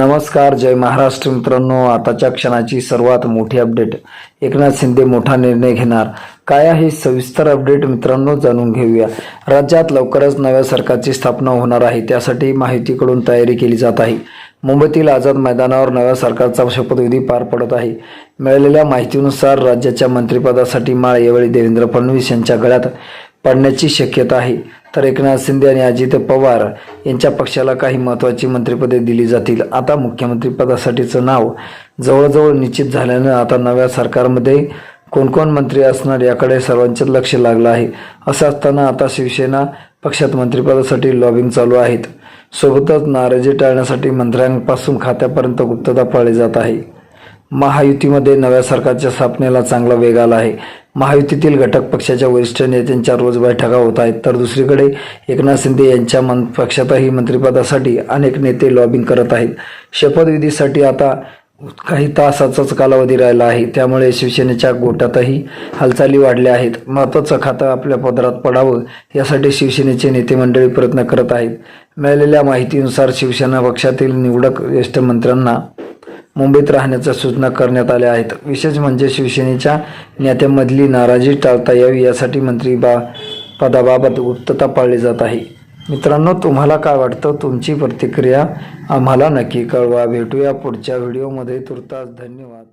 नमस्कार जय महाराष्ट्र मित्रांनो. आताच्या क्षणाची सर्वात मोठी अपडेट. एकनाथ शिंदे मोठा निर्णय घेणार. काय आहे सविस्तर अपडेट मित्रांनो जाणून घेऊया. राज्यात लवकरच नव्या सरकारची स्थापना होणार आहे. त्यासाठी माहितीकडून तयारी केली जात आहे. मुंबईतील आझाद मैदानावर नव्या सरकारचा शपथविधी पार पडत आहे. मिळालेल्या माहितीनुसार राज्याच्या मंत्रिपदासाठी माळ यावेळी देवेंद्र फडणवीस यांच्या गळ्यात पडण्याची शक्यता आहे. तर एकनाथ शिंदे आणि अजित पवार यांच्या पक्षाला काही महत्त्वाची मंत्रिपदे दिली जातील. आता मुख्यमंत्रीपदासाठीचं नाव जवळजवळ निश्चित झाल्यानं आता नव्या सरकारमध्ये कोण कोण मंत्री असणार याकडे सर्वांचेच लक्ष लागलं आहे. असं असताना आता शिवसेना पक्षात मंत्रिपदासाठी लॉबिंग चालू आहेत. सोबतच नाराजी टाळण्यासाठी मंत्र्यांपासून खात्यापर्यंत गुप्तता पाळली जात आहे. महायुतीमध्ये नव्या सरकारच्या स्थापनेला चांगला वेग आला आहे. महायुतीतील घटक पक्षाच्या वरिष्ठ नेत्यांच्या रोज बैठका होत आहेत. तर दुसरीकडे एकनाथ शिंदे यांच्या मन पक्षातही मंत्रिपदासाठी अनेक नेते लॉबिंग करत आहेत. शपथविधीसाठी आता काही तासाचाच कालावधी राहिला आहे. त्यामुळे शिवसेनेच्या गोटातही हालचाली वाढल्या आहेत. महत्त्वाचं खातं आपल्या पदरात पडावं यासाठी शिवसेनेचे नेते मंडळी प्रयत्न करत आहेत. मिळालेल्या माहितीनुसार शिवसेना पक्षातील निवडक ज्येष्ठ मंत्र्यांना मुंबईत राहण्याच्या सूचना करण्यात आल्या आहेत. विशेष म्हणजे शिवसेनेच्या नेत्यांमधली नाराजी टाळता यावी यासाठी मंत्री बा पदाबाबत गुप्तता पाळली जात आहे. मित्रांनो तुम्हाला काय वाटतं? तुमची प्रतिक्रिया आम्हाला नक्की कळवा. भेटूया पुढच्या व्हिडिओमध्ये. तुर्तास धन्यवाद.